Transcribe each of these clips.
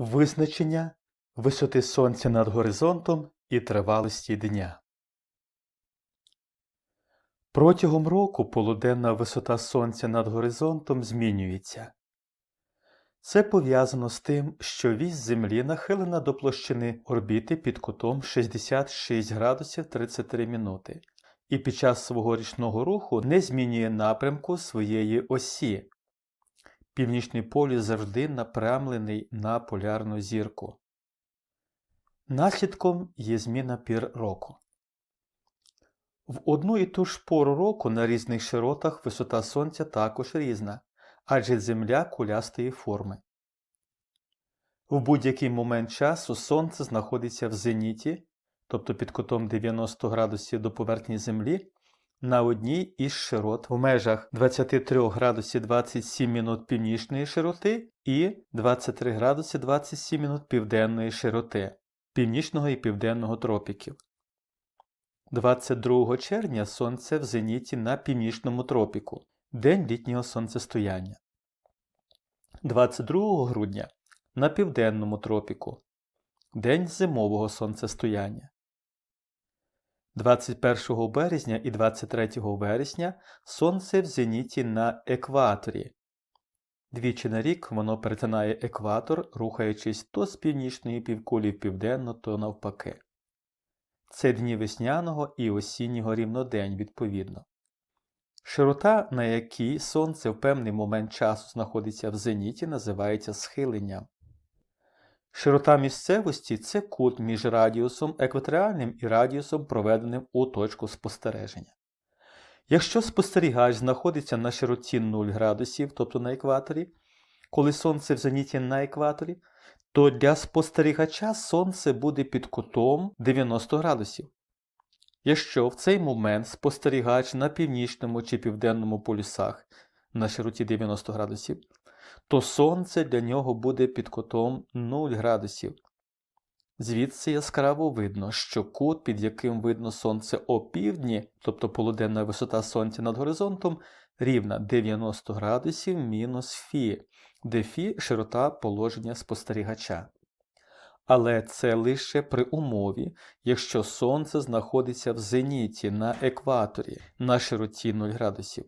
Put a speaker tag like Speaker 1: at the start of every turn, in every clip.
Speaker 1: Визначення висоти сонця над горизонтом і тривалості дня. Протягом року полуденна висота сонця над горизонтом змінюється. Це пов'язано з тим, що вісь Землі нахилена до площини орбіти під кутом 66 градусів 33 минути і під час свого річного руху не змінює напрямку своєї осі. Північний полюс завжди напрямлений на полярну зірку. Наслідком є зміна пір року. В одну і ту ж пору року на різних широтах висота сонця також різна, адже Земля кулястої форми. В будь-який момент часу Сонце знаходиться в зеніті, тобто під кутом 90 градусів до поверхні Землі, на одній із широт в межах 23 градусів 27 минут північної широти і 23 градуси 27 минут південної широти, північного і південного тропіків. 22 червня сонце в зеніті на північному тропіку, день літнього сонцестояння. 22 грудня на південному тропіку, день зимового сонцестояння. 21 березня і 23 вересня сонце в зеніті на екваторі. Двічі на рік воно перетинає екватор, рухаючись то з північної півкулі в південно, то навпаки. Це дні весняного і осіннього рівнодень відповідно. Широта, на якій сонце в певний момент часу знаходиться в зеніті, називається схиленням. Широта місцевості це кут між радіусом екваторіальним і радіусом, проведеним у точку спостереження. Якщо спостерігач знаходиться на широті 0 градусів, тобто на екваторі, коли сонце в зеніті на екваторі, то для спостерігача сонце буде під кутом 90 градусів. Якщо в цей момент спостерігач на північному чи південному полюсах на широті 90 градусів, то сонце для нього буде під кутом 0 градусів. Звідси яскраво видно, що кут, під яким видно сонце опівдні, тобто полуденна висота сонця над горизонтом, рівна 90 градусів мінус фі, де фі широта положення спостерігача. Але це лише при умові, якщо сонце знаходиться в зеніті на екваторі на широті 0 градусів.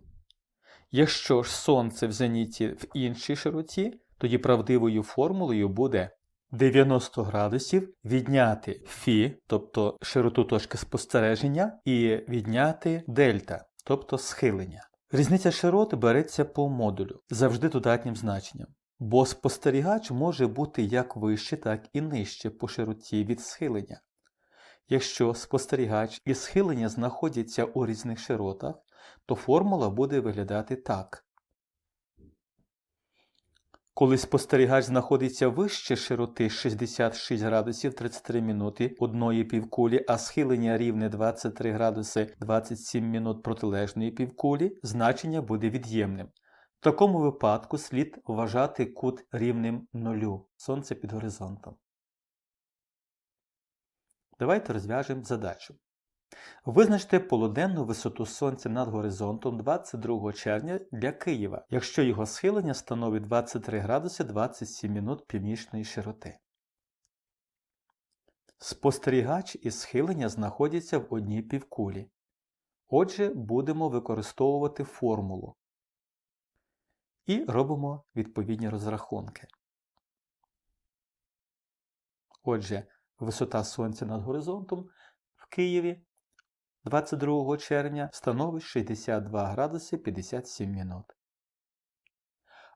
Speaker 1: Якщо ж сонце в зеніті в іншій широті, тоді правдивою формулою буде 90 градусів відняти фі, тобто широту точки спостереження, і відняти дельта, тобто схилення. Різниця широт береться по модулю, завжди додатнім значенням, бо спостерігач може бути як вище, так і нижче по широті від схилення. Якщо спостерігач і схилення знаходяться у різних широтах, то формула буде виглядати так. Коли спостерігач знаходиться вище широти 66 градусів 33 минути одної півкулі, а схилення рівне 23 градуси 27 минут протилежної півкулі, значення буде від'ємним. В такому випадку слід вважати кут рівним нулю сонце під горизонтом. Давайте розв'яжемо задачу. Визначте полуденну висоту сонця над горизонтом 22 червня для Києва, якщо його схилення становить 23 градуси 27 минут північної широти. Спостерігач і схилення знаходяться в одній півкулі. Отже, будемо використовувати формулу і робимо відповідні розрахунки. Отже, висота сонця над горизонтом в Києві 22 червня становить 62 градуси 57 минут.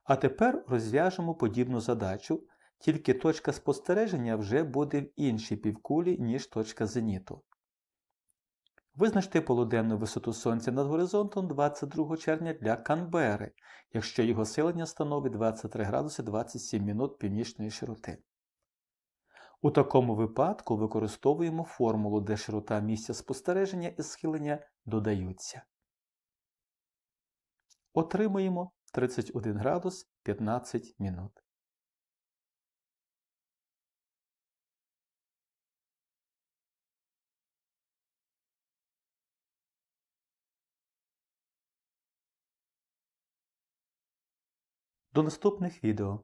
Speaker 1: А тепер розв'яжемо подібну задачу, тільки точка спостереження вже буде в іншій півкулі, ніж точка зеніту. Визначте полуденну висоту сонця над горизонтом 22 червня для Канбери, якщо його силення становить 23 градуси 27 минут північної широти. У такому випадку використовуємо формулу, де широта місця спостереження і схилення додаються. Отримуємо 31 градус 15 минут. До наступних відео.